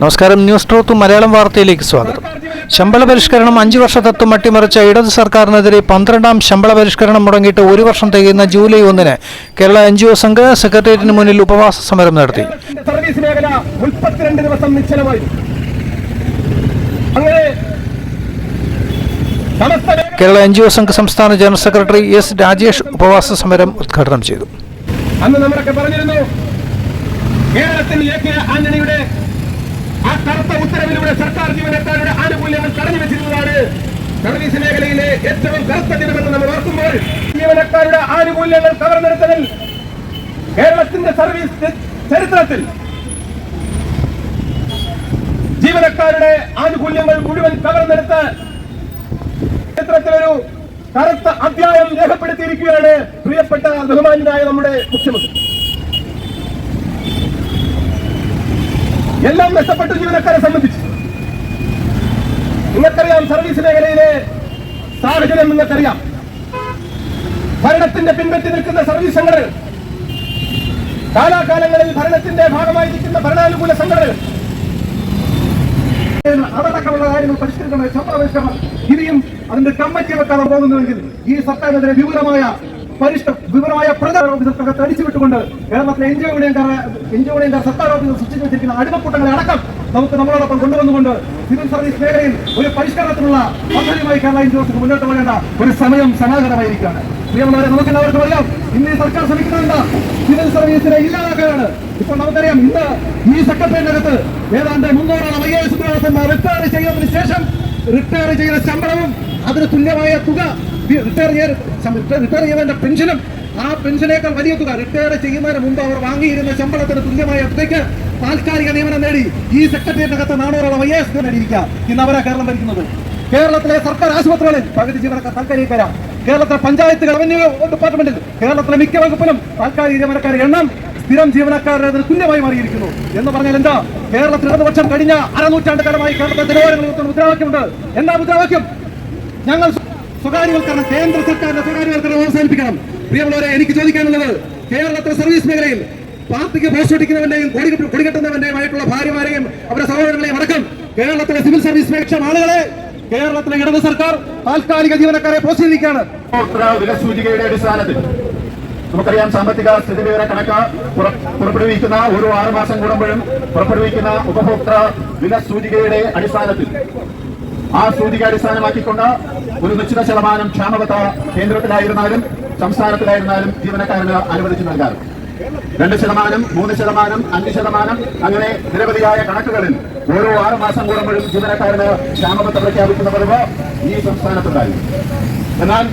നമസ്കാരം news truth Malayalam വാർത്തയിലേക്ക് സ്വാഗതം. ശമ്പള പരിഷ്കരണം അഞ്ചു വർഷത്തത്വം അട്ടിമറിച്ച ഇടത് സർക്കാരിനെതിരെ പന്ത്രണ്ടാം ശമ്പള പരിഷ്കരണം മുടങ്ങിയിട്ട് ഒരു വർഷം തികയുന്ന ജൂലൈ ഒന്നിന് കേരള എൻ ജി ഒ സംഘ സെക്രട്ടേറിയറ്റിന് മുന്നിൽ ഉപവാസ സമരം നടത്തി. സർവീസ് മേഖല മുപ്പത്തിരണ്ട് ദിവസം നിശ്ചലമായി അങ്ങനെ കേരള എൻ ജി ഒ സംഘ സംസ്ഥാന ജനറൽ സെക്രട്ടറി എസ് രാജേഷ് ഉപവാസ സമരം ഉദ്ഘാടനം ചെയ്തു. അന്ന് നമ്മളൊക്കെ പറഞ്ഞിരുന്നു കേരളത്തിൽ എ കെ ആന്റണിയുടെ ആ കറുത്ത ഉത്തരവിലൂടെ സർക്കാർ ജീവനക്കാരുടെ ആനുകൂല്യങ്ങൾ തടഞ്ഞു വെച്ചിരുന്നതാണ് സർവീസ് മേഖലയിലെ ഏറ്റവും കറുത്ത ദിനമെന്ന് നമ്മൾ ഓർക്കുമ്പോൾ ജീവനക്കാരുടെ ആനുകൂല്യങ്ങൾ കവർന്നെടുത്തതിൽ കേരളത്തിന്റെ സർവീസ് ചരിത്രത്തിൽ ജീവനക്കാരുടെ ആനുകൂല്യങ്ങൾ മുഴുവൻ കവർന്നെടുത്ത് ചരിത്രത്തിലൊരു കറുത്ത അധ്യായം രേഖപ്പെടുത്തിയിരിക്കുകയാണ് പ്രിയപ്പെട്ട ബഹുമാനായ നമ്മുടെ മുഖ്യമന്ത്രി. എല്ലാം നഷ്ടപ്പെട്ട ജീവനക്കാരെ സംബന്ധിച്ച്. നിങ്ങൾക്കറിയാം സർവീസ് മേഖലയിലെ സാഹചര്യം നിങ്ങൾക്കറിയാം. ഭരണത്തിന്റെ പിൻപറ്റി നിൽക്കുന്ന സർവീസ് സംഘടനകൾ കാലാകാലങ്ങളിൽ ഭരണത്തിന്റെ ഭാഗമായിരിക്കുന്ന ഭരണാനുകൂല സംഘടനകൾ അതടക്കമുള്ള കാര്യങ്ങൾ പരിഷ്കരിക്കണം ശമ്പളപരിഷ്കരണം ഇനിയും അതിന്റെ കമ്മറ്റി വെക്കാതെ പോകുന്നുവെങ്കിൽ ഈ സർക്കാരിനെതിരെ വിപുലമായ പരിഷ്ക വിപുലമായ പ്രചാരണ ഓഫീസർക്കകത്ത് തടിച്ചുവിട്ടുകൊണ്ട് കേരളത്തിലെ എൻജിഒയുടെയും എൻജിഒയുടെയും സർക്കാർ ഓഫീസർ സൃഷ്ടിച്ചു വെച്ചിരിക്കുന്ന അടിമക്കൂട്ടങ്ങളെ അടക്കം നമുക്ക് നമ്മളോടൊപ്പം കൊണ്ടുവന്നുകൊണ്ട് സിവിൽ സർവീസ് മേഖലയിൽ ഒരു പരിഷ്കരണത്തിനുള്ള പദ്ധതിയുമായി കേരള എൻജിഒസ് മുന്നോട്ട് പോകേണ്ട ഒരു സമയം സമാഗതമായിരിക്കുകയാണ്. പ്രിയമുള്ളവരെ നമുക്ക് എല്ലാവർക്കും അറിയാം ഇന്ന് സർക്കാർ ശ്രമിക്കുന്നുണ്ട് സിവിൽ സർവീസിനെ ഇല്ലാതാക്കാനാണ് ഇപ്പോൾ നമുക്കറിയാം ഇന്ന് ഈ സെക്രട്ടറിയകത്ത് ഏതാണ്ട് മുന്നൂറോളം ഐ എസ് ഉദ്യോഗസ്ഥന്മാർ റിട്ടയർ ചെയ്തതിനു ശേഷം റിട്ടയർ ചെയ്ത ശമ്പളവും അതിന് തുല്യമായ തുക റിട്ടയർ റിട്ടയർ ചെയ്തതിന്റെ പെൻഷനും ആ പെൻഷനേക്കാൾ വലിയ തുക റിട്ടയർ ചെയ്യുന്നതിന് മുമ്പ് അവർ വാങ്ങിയിരുന്ന ശമ്പളത്തിന് തുല്യമായ തുകയ്ക്ക് താൽക്കാലിക നിയമനം നേടി. ഈ സെക്രട്ടേറിയറ്റിനകത്ത് നാനൂറോളം ഐ എസ് നേടിയിരിക്കുക ഇന്ന് അവരാ കേരളം ഭരിക്കുന്നത്. കേരളത്തിലെ സർക്കാർ ആശുപത്രികളിൽ പകുതി ജീവനക്കാർ താൽക്കാലിക കരാം കേരളത്തിലെ പഞ്ചായത്ത് റവന്യൂ ഡിപ്പാർട്ട്മെന്റിൽ കേരളത്തിലെ മിക്ക വകുപ്പിലും താൽക്കാലിക ജീവനക്കാരുടെ എണ്ണം സ്ഥിരം ജീവനക്കാരുടെ തുല്യമായി മാറിയിരിക്കുന്നു. എന്ന് പറഞ്ഞാൽ എന്താ? കേരളത്തിൽ ഇടതുപക്ഷം കഴിഞ്ഞ അരനൂറ്റാണ്ട് കാലമായി കേരളത്തിലെ നിലവാരങ്ങൾ മുദ്രാവാക്യമുണ്ട്. എന്താ മുദ്രാവാക്യം? ഞങ്ങൾ സ്വകാര്യവൽക്കരണം കേന്ദ്ര സർക്കാരിന്റെ സ്വകാര്യവൽക്കരണം അവസാനിപ്പിക്കണം പ്രിയമുള്ളവരെ എനിക്ക് ചോദിക്കാനുള്ളത് കേരളത്തിലെ സർവീസ് മേഖലയിൽ പാർട്ടിക്ക് പോസ്റ്റ് ഒട്ടിക്കുന്നവന്റെയും കൊടി കൊടികെട്ടുന്നവന്റെയും ആയിട്ടുള്ള ഭാര്യമാരെയും അവരുടെ സഹോദരങ്ങളെയും അടക്കം കേരളത്തിലെ സിവിൽ സർവീസ് മേഖല ആളുകളെ കേരളത്തിലെ ഇടത് സർക്കാർ താൽക്കാലിക ജീവനക്കാരെ ഉപഭോക്തൃ വിലസൂചികയുടെ അടിസ്ഥാനത്തിൽ നമുക്കറിയാം സാമ്പത്തിക സ്ഥിതി വിവര കണക്ക് പുറ- പുറപ്പെടുവിക്കുന്ന ഓരോ ആറ് മാസം കൂടുമ്പോഴും പുറപ്പെടുവിക്കുന്ന ഉപഭോക്തൃ വില സൂചികയുടെ അടിസ്ഥാനത്തിൽ ആ സൂചിക അടിസ്ഥാനമാക്കിക്കൊണ്ട് ഒരു നിശ്ചിത ശതമാനം ക്ഷാമബത്ത കേന്ദ്രത്തിലായിരുന്നാലും സംസ്ഥാനത്തിലായിരുന്നാലും ജീവനക്കാരന് അനുവദിച്ചു നൽകാറ് രണ്ട് ശതമാനം മൂന്ന് ശതമാനം അഞ്ച് ശതമാനം അങ്ങനെ നിരവധിയായ കണക്കുകളിൽ ഓരോ ആറ് മാസം കൂടുമ്പോഴും ജീവനക്കാരന് ക്ഷാമബത്ത പ്രഖ്യാപിക്കുന്ന പതിവ് ഈ സംസ്ഥാനത്തുണ്ടായിരുന്നു. എന്നാൽ